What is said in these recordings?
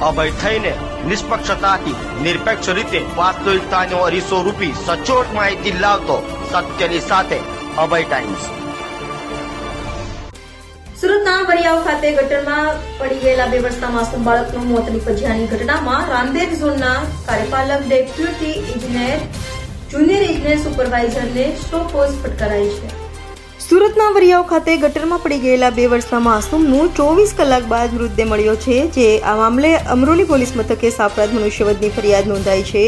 અભય થઈને નિષ્પક્ષતાથી, નિરપેક્ષ રીતે વાસ્તવિકતાનો અરીસો રૂપી સચોટ માહિતી લાવતો સત્યની સાથે અભય ટાઈમ્સ સુરતના વડિયાવ ખાતે ગટરમાં પડી ગયેલા બે વર્ષના માસૂમ બાળકનું મોત નીપજ્યાની ઘટનામાં રાંદેર ઝોનના કાર્યપાલક ડેપ્યુટી ઇજનેર, જુનિયર ઇજનેર સુપરવાઇઝરને સ્ટો પોઝ ફટકારાઈ છે. સુરતના વરિયાવ ખાતે ગટરમાં પડી ગયેલા બે વર્ષના માસૂમનું ચોવીસ કલાક બાદ મૃતદેહ મળ્યો છે, જે આ મામલે અમરોલી પોલીસ મથકે સાપરાધ મનુષ્યવધની ફરિયાદ નોંધાઈ છે.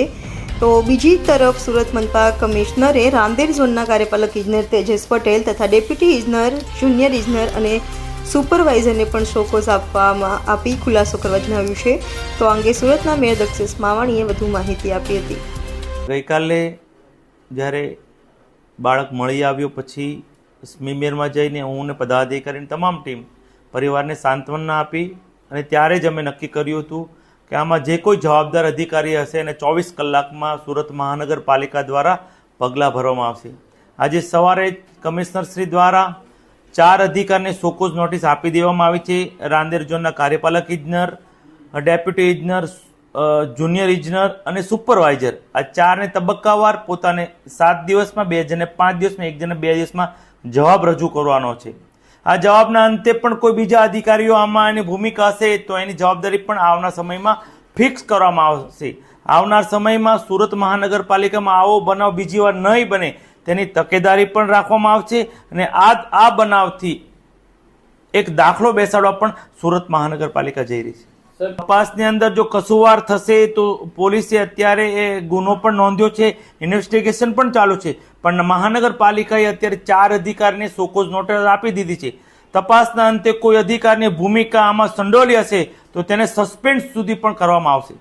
તો બીજી તરફ સુરત મનપા કમિશનરે રાંદેર ઝોનના કાર્યપાલક ઇજનેર તેજસ પટેલ તથા ડેપ્યુટી ઇજનર, જુનિયર ઇજનર અને સુપરવાઇઝરને પણ શોકોઝ આપવામાં આપી ખુલાસો કરવા જણાવ્યું છે. તો અંગે સુરતના મેયર દક્ષેશ માવાણીએ વધુ માહિતી આપી હતી. ગઈકાલે જ્યારે બાળક મળી આવ્યો પછી સ્મીમેરમાં જઈને હું પદાધિકારીની તમામ ટીમ પરિવારને સાંત્વના આપી અને ત્યારે જ અમે નક્કી કર્યું હતું કે આમાં જે કોઈ જવાબદાર અધિકારી હશે એને ચોવીસ કલાકમાં સુરત મહાનગરપાલિકા દ્વારા પગલાં ભરવામાં આવશે. આજે સવારે કમિશનર શ્રી દ્વારા ચાર અધિકારીને સોકોઝ નોટિસ આપી દેવામાં આવી છે. રાંદેર ઝોનના કાર્યપાલક ઇજનર, ડેપ્યુટી ઇજનર જુનિયર ઇજનર અને સુપરવાઇઝર આ ચારને તબક્કાવાર પોતાને સાત દિવસમાં, બે જણને પાંચ દિવસમાં, એક જણને બે દિવસમાં જવાબ રજૂ કરવાનો છે. આ જવાબના અંતે પણ કોઈ બીજા અધિકારીઓ આમાં એની ભૂમિકા હશે તો એની જવાબદારી પણ આવનાર સમયમાં ફિક્સ કરવામાં આવશે. આવનાર સમયમાં સુરત મહાનગરપાલિકામાં આવો બનાવ બીજી વાર નહીં બને તેની તકેદારી પણ રાખવામાં આવશે અને આ આ બનાવથી એક દાખલો બેસાડવા પણ સુરત મહાનગરપાલિકા જઈ રહી છે. તપાસની અંદર જો કસુવાર થશે તો પોલીસે અત્યારે એ ગુનો પણ નોંધ્યો છે ઇન્વેસ્ટિગેશન પણ ચાલુ છે. પણ મહાનગરપાલિકાએ અત્યારે ચાર અધિકારીને સોકોઝ નોટિસ આપી દીધી છે. તપાસના અંતે કોઈ અધિકારની ભૂમિકા આમાં સંડોલી હશે તો તેને સસ્પેન્ડ સુધી પણ કરવામાં આવશે.